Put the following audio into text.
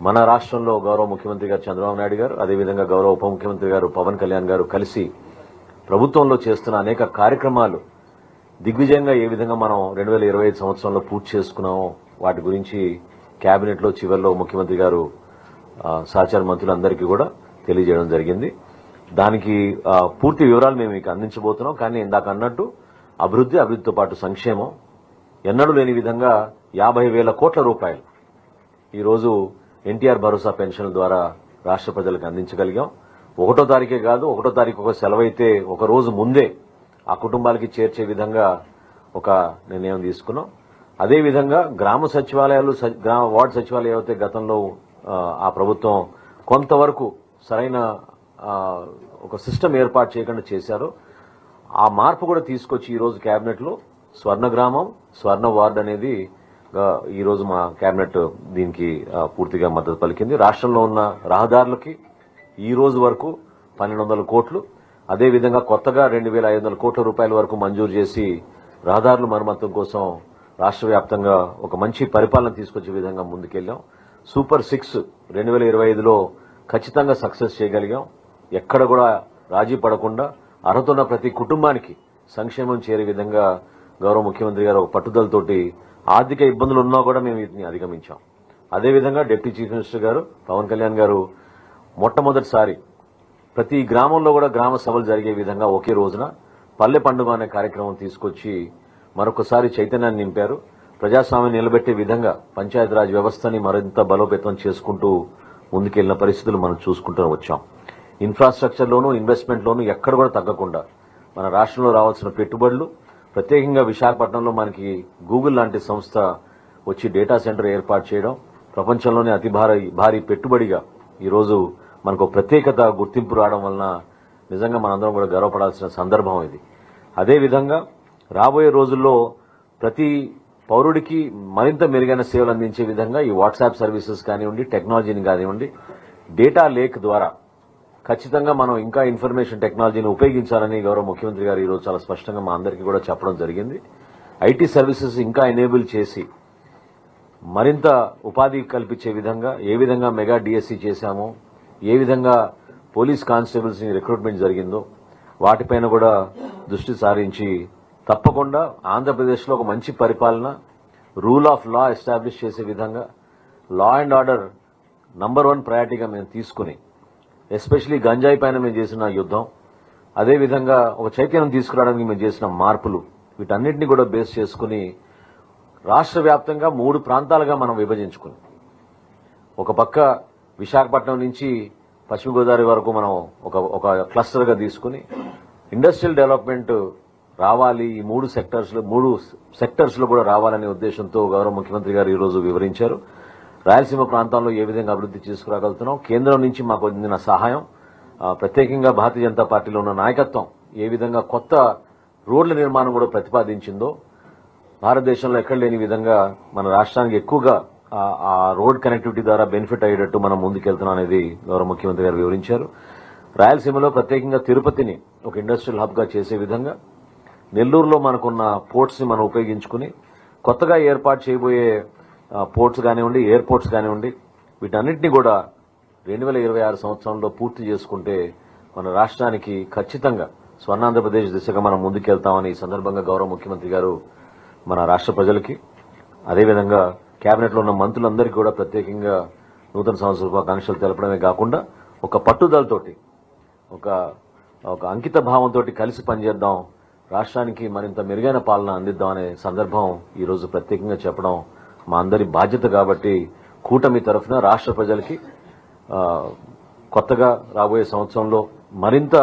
మన రాష్ట్రంలో గౌరవ ముఖ్యమంత్రి గారు చంద్రబాబు నాయుడు గారు అదేవిధంగా గౌరవ ఉప ముఖ్యమంత్రి గారు పవన్ కళ్యాణ్ గారు కలిసి ప్రభుత్వంలో చేస్తున్న అనేక కార్యక్రమాలు దిగ్విజయంగా ఏ విధంగా మనం రెండు వేల ఇరవై ఐదు సంవత్సరంలో పూర్తి చేసుకున్నామో వాటి గురించి క్యాబినెట్లో చివరిలో ముఖ్యమంత్రి గారు సహచార మంత్రులందరికీ కూడా తెలియజేయడం జరిగింది. దానికి పూర్తి వివరాలు మేము మీకు అందించబోతున్నాం. కానీ ఇందాక అన్నట్టు అభివృద్ధి అభివృద్ధితో పాటు సంక్షేమం ఎన్నడూ లేని విధంగా యాభై వేల కోట్ల రూపాయలు ఈరోజు ఎన్టీఆర్ భరోసా పెన్షన్ల ద్వారా రాష్ట్ర ప్రజలకు అందించగలిగాం. ఒకటో తారీఖే కాదు ఒకటో తారీఖు ఒక సెలవైతే ఒక రోజు ముందే ఆ కుటుంబాలకి చేర్చే విధంగా ఒక నిర్ణయం తీసుకున్నాం. అదేవిధంగా గ్రామ సచివాలయాలు గ్రామ వార్డు సచివాలయాలు అయితే గతంలో ఆ, ప్రభుత్వం కొంతవరకు సరైన ఒక సిస్టమ్ ఏర్పాటు చేయకుండా చేశారు ఆ మార్పు కూడా తీసుకొచ్చి ఈరోజు క్యాబినెట్లో స్వర్ణ గ్రామం స్వర్ణ వార్డ్ అనేది ఈ రోజు మా కేబినెట్ దీనికి పూర్తిగా మద్దతు పలికింది. రాష్ట్రంలో ఉన్న రహదారులకి ఈ రోజు వరకు పన్నెండు వందల కోట్లు అదేవిధంగా కొత్తగా రెండు వేల ఐదు వందల కోట్ల రూపాయల వరకు మంజూరు చేసి రహదారుల మరమ్మతం కోసం రాష్ట్ర వ్యాప్తంగా ఒక మంచి పరిపాలన తీసుకొచ్చే విధంగా ముందుకెళ్ళాం సూపర్ సిక్స్ రెండు వేల ఇరవై ఐదులో ఖచ్చితంగా సక్సెస్ చేయగలిగాం. ఎక్కడ కూడా రాజీ పడకుండా అర్హత ఉన్న ప్రతి కుటుంబానికి సంక్షేమం చేరే విధంగా గౌరవ ముఖ్యమంత్రి గారు ఒక పట్టుదలతోటి ఆర్థిక ఇబ్బందులు ఉన్నా కూడా మేము వీటిని అధిగమించాం. అదేవిధంగా డిప్యూటీ చీఫ్ మినిస్టర్ గారు పవన్ కళ్యాణ్ గారు మొట్టమొదటిసారి ప్రతి గ్రామంలో కూడా గ్రామ సభలు జరిగే విధంగా ఒకే రోజున పల్లె పండుగ అనే కార్యక్రమం తీసుకొచ్చి మరొకసారి చైతన్యాన్ని నింపారు. ప్రజాస్వామ్యం నిలబెట్టే విధంగా పంచాయతీరాజ్ వ్యవస్థని మరింత బలోపేతం చేసుకుంటూ ముందుకెళ్ళిన పరిస్థితులు మనం చూసుకుంటూ వచ్చాం. ఇన్ఫ్రాస్ట్రక్చర్లోనూ ఇన్వెస్ట్మెంట్లోనూ ఎక్కడ కూడా తగ్గకుండా మన రాష్ట్రంలో రావాల్సిన పెట్టుబడులు ప్రత్యేకంగా విశాఖపట్నంలో మనకి గూగుల్ లాంటి సంస్థ వచ్చి డేటా సెంటర్ ఏర్పాటు చేయడం ప్రపంచంలోనే అతి భారీ భారీ పెట్టుబడిగా ఈరోజు మనకు ప్రత్యేకత గుర్తింపు రావడం వలన నిజంగా మనందరం కూడా గర్వపడాల్సిన సందర్భం ఇది. అదేవిధంగా రాబోయే రోజుల్లో ప్రతి పౌరుడికి మరింత మెరుగైన సేవలు అందించే విధంగా ఈ వాట్సాప్ సర్వీసెస్ కానివ్వండి టెక్నాలజీని కానివ్వండి డేటా లేక్ ద్వారా ఖచ్చితంగా మనం ఇంకా ఇన్ఫర్మేషన్ టెక్నాలజీని ఉపయోగించాలని గౌరవ ముఖ్యమంత్రి గారు ఈరోజు చాలా స్పష్టంగా మా అందరికీ కూడా చెప్పడం జరిగింది. ఐటీ సర్వీసెస్ ఇంకా ఎనేబుల్ చేసి మరింత ఉపాధి కల్పించే విధంగా ఏ విధంగా మెగా డిఎస్సి చేశామో ఏ విధంగా పోలీస్ కానిస్టేబుల్స్ రిక్రూట్మెంట్ జరిగిందో వాటిపైన కూడా దృష్టి సారించి తప్పకుండా ఆంధ్రప్రదేశ్లో ఒక మంచి పరిపాలన రూల్ ఆఫ్ లా ఎస్టాబ్లిష్ చేసే విధంగా law and order number one ప్రయారిటీగా మేము తీసుకుని ఎస్పెషలీ గంజాయి పైన మేము చేసిన యుద్ధం అదేవిధంగా ఒక చైతన్యం తీసుకురావడానికి మేము చేసిన మార్పులు వీటన్నిటిని కూడా బేస్ చేసుకుని రాష్ట్ర వ్యాప్తంగా మూడు ప్రాంతాలుగా మనం విభజించుకుని ఒక పక్క విశాఖపట్నం నుంచి పశ్చిమ గోదావరి వరకు మనం ఒక ఒక క్లస్టర్గా తీసుకుని ఇండస్ట్రియల్ డెవలప్మెంట్ రావాలి ఈ మూడు సెక్టర్స్లో మూడు సెక్టర్స్లో కూడా రావాలనే ఉద్దేశంతో గౌరవ ముఖ్యమంత్రి గారు ఈరోజు వివరించారు. రాయలసీమ ప్రాంతంలో ఏ విధంగా అభివృద్ధి తీసుకురాగలుగుతున్నాం కేంద్రం నుంచి మాకు అందిన సహాయం ప్రత్యేకంగా భారతీయ జనతా పార్టీలో ఉన్న నాయకత్వం ఏ విధంగా కొత్త రోడ్ల నిర్మాణం కూడా ప్రతిపాదించిందో భారతదేశంలో ఎక్కడ లేని విధంగా మన రాష్ట్రానికి ఎక్కువగా ఆ- రోడ్ కనెక్టివిటీ ద్వారా బెనిఫిట్ అయ్యేటట్టు మనం ముందుకెళ్తున్నాం అనేది గౌరవ ముఖ్యమంత్రి గారు వివరించారు. రాయలసీమలో ప్రత్యేకంగా తిరుపతిని ఒక ఇండస్ట్రియల్ హబ్గా చేసే విధంగా నెల్లూరులో మనకున్న పోర్ట్స్ని మనం ఉపయోగించుకుని కొత్తగా ఏర్పాటు చేయబోయే పోర్ట్స్ కానివ్వండి ఎయిర్పోర్ట్స్ కానివ్వండి వీటన్నిటిని కూడా రెండు వేల ఇరవై ఆరు సంవత్సరంలో పూర్తి చేసుకుంటే మన రాష్ట్రానికి ఖచ్చితంగా స్వర్ణాంధ్రప్రదేశ్ దిశగా మనం ముందుకెళ్తామని ఈ సందర్భంగా గౌరవ ముఖ్యమంత్రి గారు మన రాష్ట్ర ప్రజలకి అదేవిధంగా కేబినెట్లో ఉన్న మంత్రులందరికీ కూడా ప్రత్యేకంగా నూతన సంవత్సర శుభాకాంక్షలు తెలపడమే కాకుండా ఒక పట్టుదలతోటి ఒక ఒక అంకిత భావంతో కలిసి పనిచేద్దాం రాష్ట్రానికి మరింత మెరుగైన పాలన అందిద్దాం అనే సందర్భం ఈరోజు ప్రత్యేకంగా చెప్పడం మా అందరి బాధ్యత కాబట్టి కూటమి తరఫున రాష్ట్ర ప్రజలకి కొత్తగా రాబోయే సంవత్సరంలో మరింత